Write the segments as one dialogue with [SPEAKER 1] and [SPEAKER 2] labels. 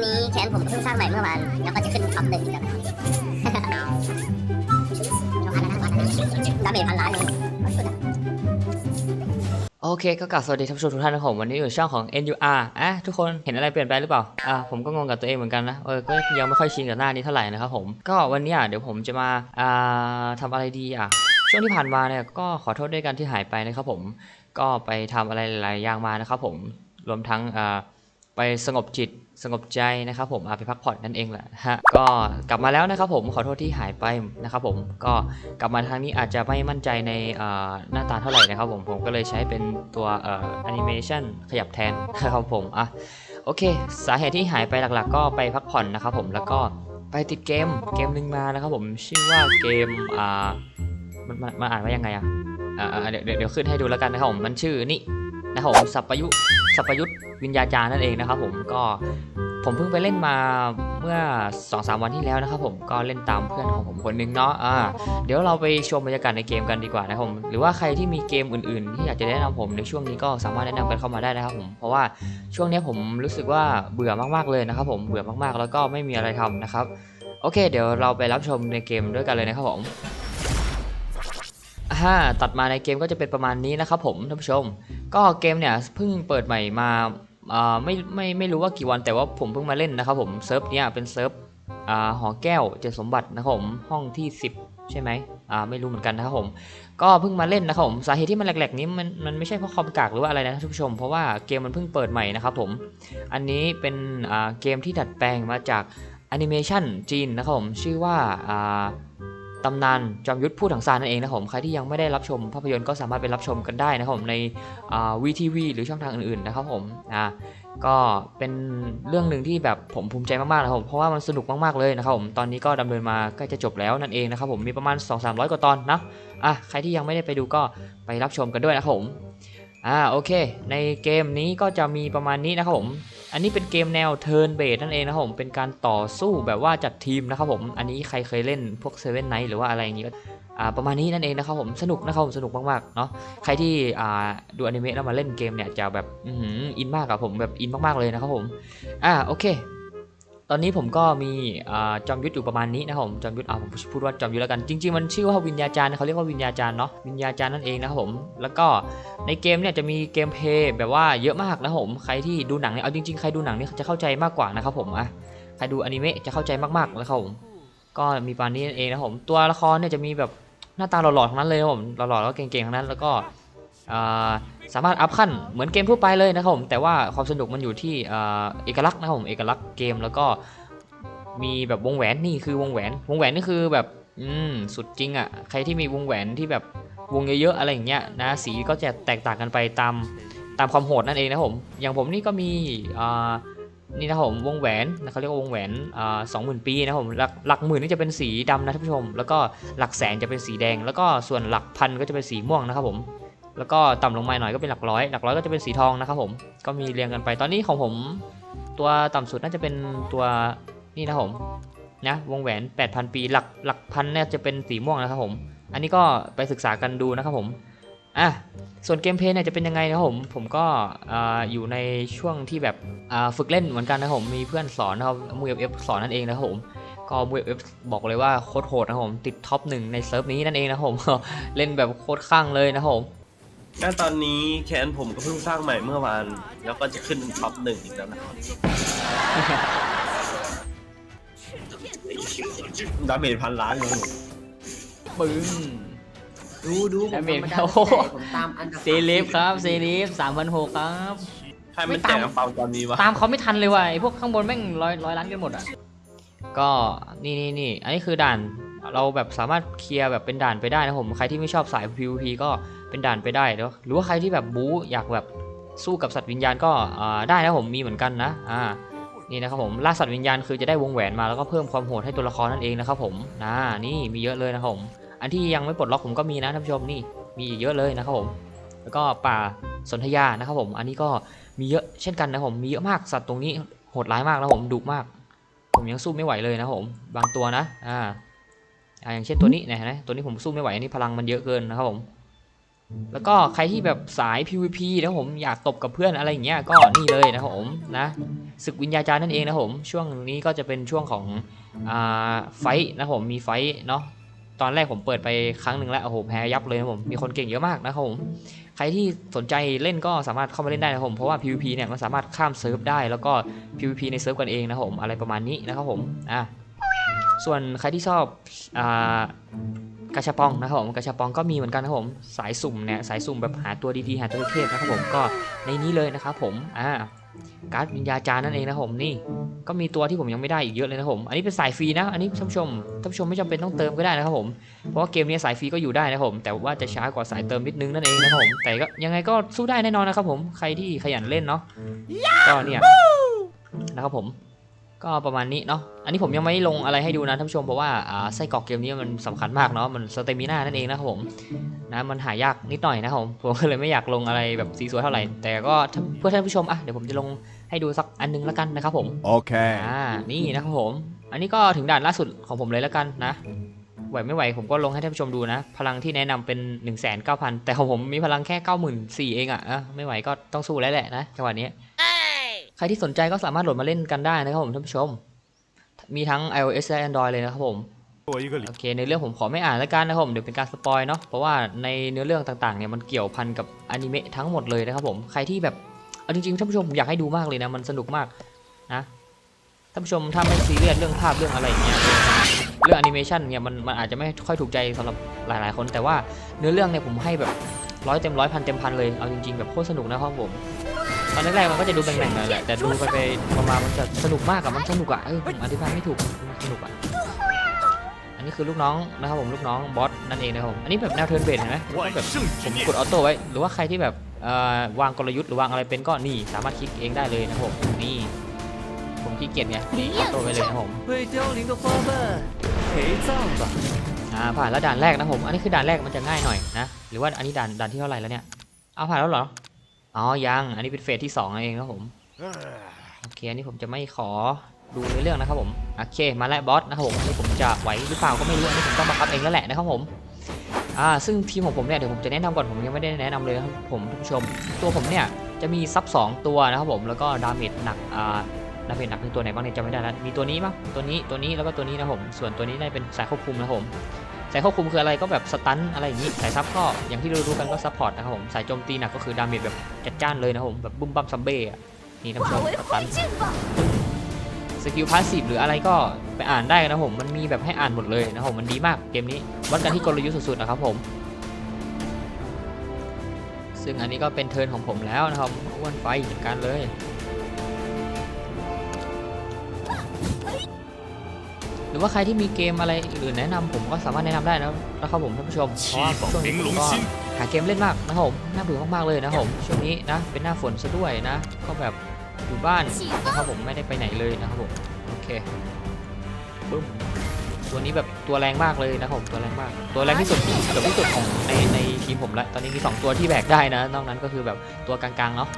[SPEAKER 1] นนี้แขนผมเพิ่งสร้างใหม่เมื่อวาน แล้วก็จะขึ้นท็อปหนึ่งครับดาเมจพันล้านเลย
[SPEAKER 2] โอเคก็กลับสวัสดีท่านผู้ชมทุกท่านนะผมวันนี้อยู่ช่องของ NUR อะทุกคนเห็นอะไรเปลี่ยนไปหรือเปล่าอะผมก็งงกับตัวเองเหมือนกันนะเออก็ยังไม่ค่อยชินกับหน้านี้เท่าไหร่นะครับผมก็วันนี้ยเดี๋ยวผมจะมาอ่าทำอะไรดีอะช่วงที่ผ่านมาเนี่ยก็ขอโทษด้วยกันที่หายไปนะครับผมก็ไปทำอะไรหลายอย่างมานะครับผมรวมทั้งอ่าไปสงบจิต สงบใจนะครับผมอะไปพักผ่อนนั่นเองแหละฮะก็กลับมาแล้วนะครับผมขอโทษที่หายไปนะครับผมก็กลับมาทางนี้อาจจะไม่มั่นใจในหน้าตาเท่าไหร่นะครับผมผมก็เลยใช้เป็นตัวแอนิเมชันขยับแทนนะครับผมอะโอเค สาเหตุที่หายไปหลักๆ ก็ไปพักผ่อนนะครับผมแล้วก็ไปติดเกมเกมหนึ่งมานะครับผมชื่อว่าเกมอ่ามันมันอ่านว่ายังไงอะอ่าเดี๋ยวเดี๋ยวขึ้นให้ดูแล้วกันนะครับผมมันชื่อนี่นะครับผมสับปปยุ สัปปยุทธวิญญาจาร์นั่นเองนะครับผมก็ผมเพิ่งไปเล่นมาเมื่อ2อสวันที่แล้วนะครับผมก็เล่นตามเพื่อนของผมคนนึงเนาะอ่าเดี๋ยวเราไปชมบรรยากาศในเกมกันดีกว่านะครับผมหรือว่าใครที่มีเกมอื่นๆ ที่อยากจะแนะนำผมในช่วงนี้ก็สามารถแนะนำกันเข้ามาได้นะครับผมเพราะว่าช่วงนี้ผมรู้สึกว่าเบื่อมากๆเลยนะครับผมเบื่อมากๆแล้วก็ไม่มีอะไรทำนะครับโอเค เดี๋ยวเราไปรับชมในเกมด้วยกันเลยนะครับผม ฮ่าตัดมาในเกมก็จะเป็นประมาณนี้นะครับผมท่านผู้ชม ก็เกมเนี่ยเพิ่งเปิดใหม่มาอ่าไม่ไม่ไม่รู้ว่ากี่วันแต่ว่าผมเพิ่งมาเล่นนะครับผมเซิร์ฟเนี้ยเป็นเซิร์ฟอ่าหอแก้วเจดสมบัตินะครับผมห้องที่ 10 ใช่ไหมอ่าไม่รู้เหมือนกันนะครับผม ก็เพิ่งมาเล่นนะครับผมสาเหตุที่มันแหลกๆนี้มันมันไม่ใช่เพราะคอมกากหรือว่าอะไรนะท่านผู้ชม เพราะว่าเกมมันเพิ่งเปิดใหม่นะครับผม อันนี้เป็นอ่าเกมที่ดัดแปลงมาจากแอนิเมชันจีนนะครับผมชื่อว่าอ่า ตำนานจอมยุทธพูดถังซานนั่นเองนะครับผมใครที่ยังไม่ได้รับชมภาพยนตร์ก็สามารถไปรับชมกันได้นะครับผมในวีทีวีหรือช่องทางอื่นๆนะครับผมอ่าก็เป็นเรื่องหนึ่งที่แบบผมภูมิใจมากๆนะครับผมเพราะว่ามันสนุกมากๆเลยนะครับผมตอนนี้ก็ดำเนินมาใกล้จะจบแล้วนั่นเองนะครับผมมีประมาณ 2-300กว่าตอนนะอะใครที่ยังไม่ได้ไปดูก็ไปรับชมกันด้วยนะครับผมอ่าโอเค ในเกมนี้ก็จะมีประมาณนี้นะครับผม อันนี้เป็นเกมแนวเทิร์นเบสนั่นเองนะครับผม เป็นการต่อสู้แบบว่าจัดทีมนะครับผม อันนี้ใครเคยเล่นพวกเซเว่นไนท์หรือว่าอะไรอย่างนี้ก็อ่าประมาณนี้นั่นเองนะครับผม สนุกนะครับผมสนุกมากๆเนาะ ใครที่อ่าดูอนิเมะแล้วมาเล่นเกมเนี่ยจะแบบอินมากอะผมแบบอินมากๆเลยนะครับผม อ่าโอเค ตอนนี้ผมก็มีอจอมยุทธอยู่ประมาณนี้นะครับผมจอมยุทธอ่าผมพูดว่าจอมยุทธแล้วกันจริงๆมันชื่อว่าวิญญาจารย์เขาเรียกว่าวิญญาจารย์เนาะวิญญาจารย์นั่นเองนะครับผมแล้วก็ในเกมเนี่ยจะมีเกมเพย์แบบว่าเยอะมากนะครับผมใครที่ดูหนังเนี่ยเอาจริงๆใครดูหนังเนี่ยจะเข้าใจมากกว่านะครับผมอะใครดูอนิเมะจะเข้าใจมากๆนะครับผมก็มีปานนี้นั่นเองนะครับผมตัวละครเนี่ยจะมีแบบหน้าตาหล่อๆทั้งนั้นเลยครับผมหล่อๆแล้วก็เก่งๆทั้งนั้นแล้วก็ สามารถอัพขั้นเหมือนเกมทั่วไปเลยนะครับผมแต่ว่าความสนุกมันอยู่ที่เอกลักษณ์นะครับผมเอกลักษณ์เกมแล้วก็มีแบบวงแหวนนี่คือวงแหวน วงแหวนนี่คือแบบอืมสุดจริงอะใครที่มีวงแหวนที่แบบวงเยอะๆอะไรอย่างเงี้ยนะสีก็จะแตกต่างกันไปตามตามความโหดนั่นเองนะผมอย่างผมนี่ก็มีอ่านี่นะผมวงแหวนนะเขาเรียกว่าวงแหวนอ่าสองหมื่นปีนะผมหลักหลักหมื่นนี่จะเป็นสีดำนะท่านผู้ชม แล้วก็หลักแสนจะเป็นสีแดง แล้วก็ส่วนหลักพันก็จะเป็นสีม่วงนะครับผม แล้วก็ต่ำลงมาหน่อยก็เป็นหลักร้อย หลักร้อยก็จะเป็นสีทองนะครับผมก็มีเรียงกันไปตอนนี้ของผม ตัวต่ำสุดน่าจะเป็นตัวนี่นะผมนะวงแหวน 8,000 ปีหลักหลักพันเนี่ยจะเป็นสีม่วงนะครับผม อันนี้ก็ไปศึกษากันดูนะครับผมอะส่วนเกมเพลย์เนี่ยจะเป็นยังไงนะครับผมผมก็อ่าอยู่ในช่วงที่แบบฝึกเล่นเหมือนกันนะครับผมมีเพื่อนสอนนะครับมูเอฟสอนนั่นเองนะครับผมก็มูเอฟบอกเลยว่าโคตรโหดนะครับผมติดท็อปหนึ่งในเซิร์ฟนี้นั่นเองนะครับผมเล่นแบบโคตรข้างเลยนะครับผม
[SPEAKER 3] ก็ตอนนี้แคนผมก็เพิ่งสร้างใหม่เมื่อวาน แล้วก็จะขึ้นท็อปหนึ่งอีกแล้วนะครับดาเมจพันล้านเลย
[SPEAKER 2] ปึ้ง
[SPEAKER 4] ดูดูผม
[SPEAKER 2] ดาเมจ
[SPEAKER 4] ธรรมดา
[SPEAKER 2] โอ้โห
[SPEAKER 4] ผมตามอันดับ
[SPEAKER 2] เซเลฟครับ เซเลฟสามพันหกครับ
[SPEAKER 3] ใครไม่แต่งเปาตอนนี้วะ
[SPEAKER 2] ตามเขาไม่ทันเลยว่ะไอพวกข้างบนแม่งร้อยร้อยล้านกันหมดอะ ก็นี่นี่นี่อันนี้คือด่านเราแบบสามารถเคลียร์แบบเป็นด่านไปได้นะผม ใครที่ไม่ชอบสาย PVP ก็ เป็นด่านไปได้เนาะหรือว่าใครที่แบบบู๊อยากแบบสู้กับสัตว์วิญญาณก็ได้นะผมมีเหมือนกันนะอ่านี่นะครับผมล่าสัตว์วิญญาณคือจะได้วงแหวนมาแล้วก็เพิ่มความโหดให้ตัวละครนั่นเองนะครับผมนะนี่มีเยอะเลยนะครับผมอันที่ยังไม่ปลดล็อกผมก็มีนะท่านผู้ชมนี่มีเยอะเลยนะครับผม แล้วก็ป่าสนธยานะครับผม อันนี้ก็มีเยอะเช่นกันนะผมมีเยอะมากสัตว์ตรงนี้โหดร้ายมากนะผมดุมาก ผมยังสู้ไม่ไหวเลยนะผม บางตัวนะอ่าอย่างเช่นตัวนี้นะนไหมตัวนี้ผมสู้ไม่ไหวอันนี้พลังมันเยอะเกินนะครับผม แล้วก็ใครที่แบบสาย PVP นะผมอยากตบกับเพื่อนอะไรอย่างเงี้ยก็นี่เลยนะผมนะศึกวิญญาจารย์นั่นเองนะผม ช่วงนี้ก็จะเป็นช่วงของอ่าไฟท์นะผมมีไฟท์เนาะตอนแรกผมเปิดไปครั้งหนึ่งแล้วโอ้โหแพ้ยับเลยนะผมมีคนเก่งเยอะมากนะครับผมใครที่สนใจเล่นก็สามารถเข้ามาเล่นได้นะผมเพราะว่า PVP เนี่ยมันสามารถข้ามเซิร์ฟได้ แล้วก็ PVP ในเซิร์ฟกันเองนะครับผมอะไรประมาณนี้นะครับผมอะส่วนใครที่ชอบอ่า กาชาปองนะครับผมกาชาปองก็มีเหมือนกันนะครับผมสายสุ่มเนี่ยสายสุ่มแบบหาตัวดีๆหาตัวเทพนะครับผมก็ในนี้เลยนะครับผมอ่าการ์ดวิญญาจาร์นั่นเองนะผมนี่ก็มีตัวที่ผมยังไม่ได้อีกเยอะเลยนะครับผมอันนี้เป็นสายฟรีนะอันนี้ท่านผู้ชมท่านผู้ชมไม่จำเป็นต้องเติมก็ได้นะครับผมเพราะว่าเกมนี้สายฟรีก็อยู่ได้นะครับผมแต่ว่าจะช้ากว่าสายเติมนิดนึงนั่นเองนะครับผมแต่ก็ยังไงก็สู้ได้แน่นอนนะครับผมใครที่ขยันเล่นเนาะก็เนี่ยนะครับผม ก็ประมาณนี้เนาะ อันนี้ผมยังไม่ลงอะไรให้ดูนะท่านผู้ชมเพราะว่าอ่าไส้กรอกเกมนี้มันสำคัญมากเนาะ มันสเตมิน่านั่นเองนะครับผมนะมันหายากนิดหน่อยนะครับผม ผมก็เลยไม่อยากลงอะไรแบบซีซัวเท่าไหร่ แต่ก็ถ้าเพื่อท่านผู้ชมอะเดี๋ยวผมจะลงให้ดูสักอันนึงแล้วกันนะครับผม
[SPEAKER 5] Okay.
[SPEAKER 2] อ่า นี่นะครับผม อันนี้ก็ถึงด่านล่าสุดของผมเลยแล้วกันนะ ไหวไม่ไหวผมก็ลงให้ท่านผู้ชมดูนะ พลังที่แนะนำเป็น 1 9 0 0 0แต่ของผมมีพลังแค่ 94,000เองอะ่ะอะไม่ไหวก็ต้องสู้แล้วแหละนะจังหวะนี้ใครที่สนใจก็สามารถโหลดมาเล่นกันได้นะครับผมท่านผู้ชม มีทั้ง iOS และ Android เลยนะครับผมโอเคในเรื่องผมขอไม่อ่านแล้วกันนะครับผมเดี๋ยวเป็นการสปอยเนาะเพราะว่าในเนื้อเรื่องต่างๆเนี่ยมันเกี่ยวพันกับอนิเมะทั้งหมดเลยนะครับผมใครที่แบบเอาจริงๆท่านผู้ชมอยากให้ดูมากเลยนะมันสนุกมากนะท่านผู้ชมถ้าไม่ซีเรียสเรื่องภาพเรื่องอะไรเงี้ยเรื่องแอนิเมชันเนี่ยมันมันอาจจะไม่ค่อยถูกใจสำหรับหลายๆ คนแต่ว่าเนื้อเรื่องเนี่ยผมให้แบบร้อยเต็มร้อยพันเต็มพันเลยเอาจริงๆแบบโคตรสนุกนะครับผม ตอนแรกๆมันก็จะดูแบ่งๆหน่อยแหละแต่ดูไปไปมาๆมันจะสนุกมากอะมันสนุกอะเออผมอธิบายไม่ถูกสนุกอะอันนี้คือลูกน้องนะครับผมลูกน้องบอสนั่นเองนะครับผมอันนี้แบบแนวเทิร์นเบนเห็นไหมแบบผมกดออโต้ไว้หรือว่าใครที่แบบวางกลยุทธ์หรือวางอะไรเป็นก็นี่สามารถคลิกเองได้เลยนะครับผมนี่ผมขี้เกียจไงนี่ออโต้ไปเลยนะผมอ่าผ่านแล้วด่านแรกนะผม อันนี้คือด่านแรกมันจะง่ายหน่อยนะ หรือว่าอันนี้ด่านด่านที่เท่าไหร่แล้วเนี่ย เอาผ่านแล้วเหรอ อ๋อยัง อันนี้เป็นเฟสที่2นั่นเองนะครับผมโอเคอันนี้ผมจะไม่ขอดูในเรื่องนะครับผมโอเคมาแล้วบอสนะครับผมอันนี้ผมจะไหวหรือเปล่าก็ไม่รู้อันนี้ผมต้องบังคับเองแล้วแหละนะครับผมอ่าซึ่งทีมของผมเนี่ยเดี๋ยวผมจะแนะนำก่อนผมยังไม่ได้แนะนำเลยนะครับผมท่านผู้ชม ตัวผมเนี่ยจะมีซับ2ตัวนะครับผมแล้วก็ดาเมจหนักอ่าดาเมจหนักคือตัวไหนบ้างเนี่ยจำไม่ได้แล้วมีตัวนี้มั้งตัวนี้ตัวนี้แล้วก็ตัวนี้นะครับผมส่วนตัวนี้ได้เป็นสายควบคุมนะครับผม สายควบคุมคืออะไรก็แบบสตันอะไรอย่างนี้ สายซับก็อย่างที่เรารู้กันก็ซัพพอร์ตนะครับผม สายโจมตีหนักก็คือดาเมจแบบจัดจ้านเลยนะครับผมแบบบุ้มบั้มซัมเบ้อะนี่ท่านผู้ชมสตันสกิลพาสซีฟหรืออะไรก็ไปอ่านได้นะครับผมมันมีแบบให้อ่านหมดเลยนะครับผมมันดีมากเกมนี้วัดกันที่กลยุทธ์สุดๆนะครับผม ซึ่งอันนี้ก็เป็นเทิร์นของผมแล้วนะครับอ้วนไฟจัดการเลย หรือว่าใครที่มีเกมอะไรอื่นแนะนำผมก็สามารถแนะนำได้นะนะครับผมท่านผู้ชมเพราะว่าช่วงนี้ผมก็หาเกมเล่นมากนะผมน่าเบื่อมากๆเลยนะผมช่วงนี้นะเป็นหน้าฝนซะด้วยนะ ก็แบบอยู่บ้านนะครับผมไม่ได้ไปไหนเลยนะครับผมโอเคบึ้มตัวนี้แบบตัวแรงมากเลยนะผมตัวแรงมาก ตัวแรงที่สุดเกือบที่สุดของในในทีมผมละตอนนี้มี 2 ตัวที่แบกได้นะ นอกนั้นก็คือแบบตัวกลางๆเนาะ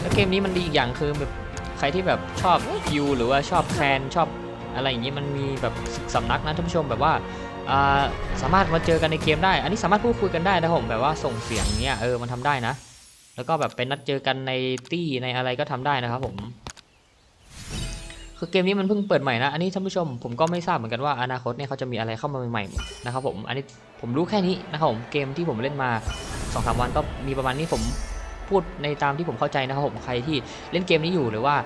[SPEAKER 2] แล้วเกมนี้มันดีอีกอย่างคือแบบ ใครที่แบบชอบคิวหรือว่าชอบแคนชอบอะไรอย่างนี้มันมีแบบสำนักนะท่านผู้ชมแบบว่าสามารถมาเจอกันในเกมได้ อันนี้สามารถพูดคุยกันได้นะผมแบบว่าส่งเสียงเนี้ยเออมันทำได้นะ แล้วก็แบบเป็นนัดเจอกันในตี้ในอะไรก็ทำได้นะครับผม คือเกมนี้มันเพิ่งเปิดใหม่นะ อันนี้ท่านผู้ชมผมก็ไม่ทราบเหมือนกันว่าอนาคตเนี่ยเขาจะมีอะไรเข้ามาใหม่ๆนะครับผม อันนี้ผมรู้แค่นี้นะครับผมเกมที่ผมเล่นมา2อสวันก็มีประมาณนี้ผม พูดในตามที่ผมเข้าใจนะครับผมใครที่เล่นเกมนี้อยู่หรือว่า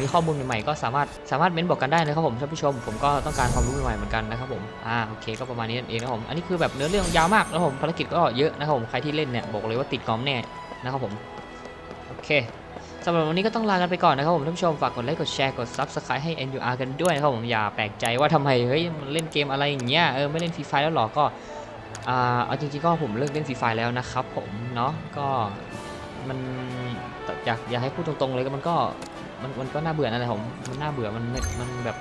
[SPEAKER 2] มีข้อมูลใหม่ๆก็สามารถสามารถเม้นบอกกันได้นะครับผมท่านผู้ชมผมก็ต้องการความรู้ใหม่ๆเหมือนกันนะครับผมอ่าโอเคก็ประมาณนี้นั่นเองนะครับผมอันนี้คือแบบเนื้อเรื่องยาวมากนะครับผมภารกิจก็เยอะนะครับผมใครที่เล่นเนี่ยบอกเลยว่าติดกอมแน่นะครับผมโอเคสำหรับวันนี้ก็ต้องลากันไปก่อนนะครับผมท่านผู้ชมฝากกดไลค์กดแชร์กด subscribe ให้ NUR กันด้วยนะครับผมอย่าแปลกใจว่าทำไมเฮ้ยมันเล่นเกมอะไรอย่างเงี้ยเออไม่เล่นฟรีไฟแล้วหรอก็อ่าเอาจริงๆก็ผมเลิกเล่นฟรีไฟแล้วนะครับผมเนาะก็ มันอยากอยากให้พูดตรงๆเลยก็มันก็มันมันก็น่าเบื่อนั่นแหละผมมันน่าเบื่อมันมันแบบ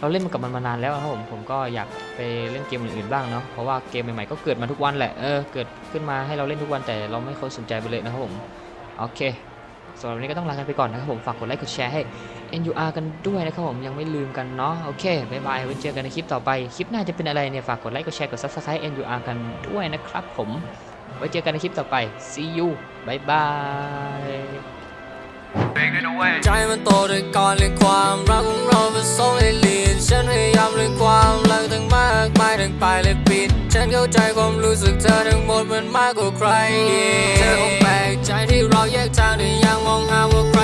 [SPEAKER 2] เราเล่นมันกับมันมานานแล้วครับผมผมก็อยากไปเล่นเกมอื่นๆบ้างเนาะเพราะว่าเกมใหม่ๆก็เกิดมาทุกวันแหละเออเกิดขึ้นมาให้เราเล่นทุกวันแต่เราไม่ค่อยสนใจไปเลยนะครับผมโอเคสำหรับวันนี้ก็ต้องลากันไปก่อนนะครับผมฝากกดไลค์กดแชร์ให้ NUR กันด้วยนะครับผมยังไม่ลืมกันเนาะโอเคบายบายไว้เจอกันในคลิปต่อไปคลิปหน้าจะเป็นอะไรเนี่ยฝากกดไลค์กดแชร์กด subscribe NUR กันด้วยนะครับผม ไว้เจอกันในคลิปต่อไป see you บ๊ายบาย
[SPEAKER 5] ใจมันโตด้วยก่อนเลยความรักของเราเป็นสองเอเลียนฉันพยายามเลยความรักทั้งมากมายทั้งปลายและปิด ฉันเข้าใจความรู้สึกเธอทั้งหมดมันมากกว่าใคร เธอคงแปลกใจที่เราแยกทางแต่ยังมองหาว่าใคร